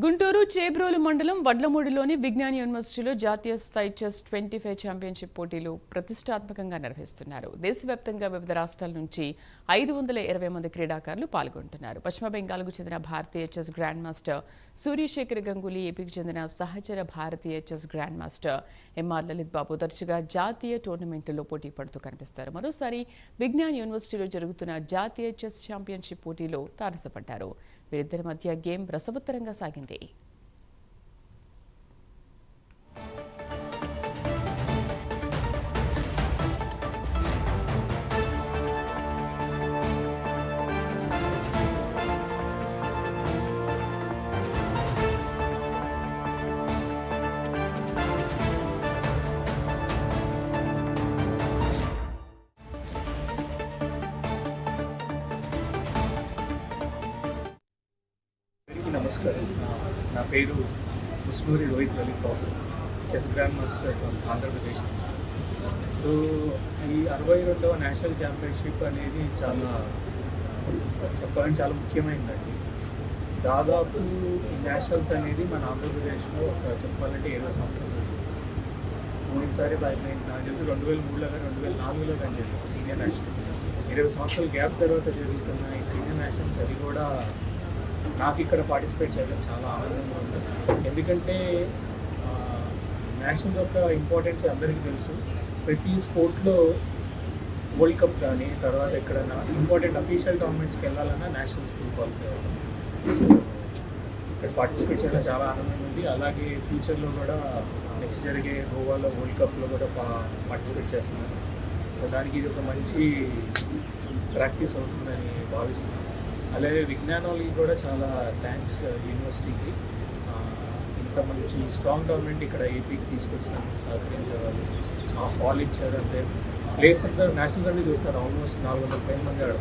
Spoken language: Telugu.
గుంటూరు చేబ్రోలు మండలం వడ్లమూడిలోని విజ్ఞాన్ యూనివర్సిటీలో జాతీయ స్థాయి చెస్ ట్వంటీ ఫైవ్ ఛాంపియన్షిప్ పోటీలు ప్రతిష్టాత్మకంగా నిర్వహిస్తున్నారు. దేశవ్యాప్తంగా వివిధ రాష్ట్రాల నుంచి ఐదు వందల ఇరవై మంది క్రీడాకారులు పాల్గొంటున్నారు. పశ్చిమ బెంగాల్కు చెందిన భారతీయ chess grand master Suryashekhar Ganguly ఏపీకి చెందిన సహచర భారతీయ chess grand master MR Lalith Babu తరచుగా జాతీయ టోర్నమెంట్లో పోటీ పడుతూ కనిపిస్తారు. మరోసారి విజ్ఞాన్ యూనివర్సిటీలో జరుగుతున్న జాతీయ చెస్ ఛాంపియన్షిప్ పోటీలో తారసపడ్డారు. వీరిద్దరి మధ్య గేమ్ రసవత్తరంగా సాగింది. నమస్కారం నా పేరు Musnuri Rohit Lalith Babu chess grand master from Andhra Pradesh నుంచి. సో ఈ అరవై రెండవ నేషనల్ ఛాంపియన్షిప్ అనేది చాలా చెప్పాలంటే చాలా ముఖ్యమైనదండి దాదాపు ఈ నేషనల్స్ అనేది మన ఆంధ్రప్రదేశ్లో ఒక చెప్పాలంటే ఇరవై సంవత్సరాల నుంచి. పోయినసారి బై- నేను నాకు తెలిసి రెండు వేల మూడులో కానీ రెండు వేల నాలుగులో కానీ జరిగింది సీనియర్ నేషనల్స్. ఇరవై సంవత్సరాల గ్యాప్ తర్వాత జరుగుతున్న ఈ సీనియర్ నేషనల్స్ అది కూడా నాకు ఇక్కడ పార్టిసిపేట్ చేయడం చాలా ఆనందంగా ఉంది. ఎందుకంటే నేషనల్ యొక్క ఇంపార్టెన్స్ అందరికీ తెలుసు. ప్రతి స్పోర్ట్లో వరల్డ్ కప్ కానీ తర్వాత ఎక్కడైనా ఇంపార్టెంట్ అఫీషియల్ టోర్నమెంట్స్కి వెళ్ళాలన్నా నేషనల్స్ క్వాలిఫై అవ్వాలి సో ఇక్కడ పార్టిసిపేట్ చేయడం చాలా ఆనందంగా ఉంది. అలాగే ఫ్యూచర్లో కూడా నెక్స్ట్ జరిగే గోవాలో వరల్డ్ కప్లో కూడా పార్టిసిపేట్ చేస్తున్నాను. సో దానికి ఇది ఒక మంచి ప్రాక్టీస్ అవుతుందని భావిస్తున్నాను. అలాగే విజ్ఞానాలకి కూడా చాలా థ్యాంక్స్ యూనివర్సిటీకి uh, ఇంత మంచి స్ట్రాంగ్ గవర్నమెంట్ ఇక్కడ ఏపీకి తీసుకొచ్చినందుకు సహకరించేవాళ్ళు. ఆ హాల్ ఇచ్చారు అంటే ప్లేయర్స్ అంతా నేషనల్స్ అన్ని చూస్తారు ఆల్మోస్ట్ నాలుగు వందల పైన మంది ఆడ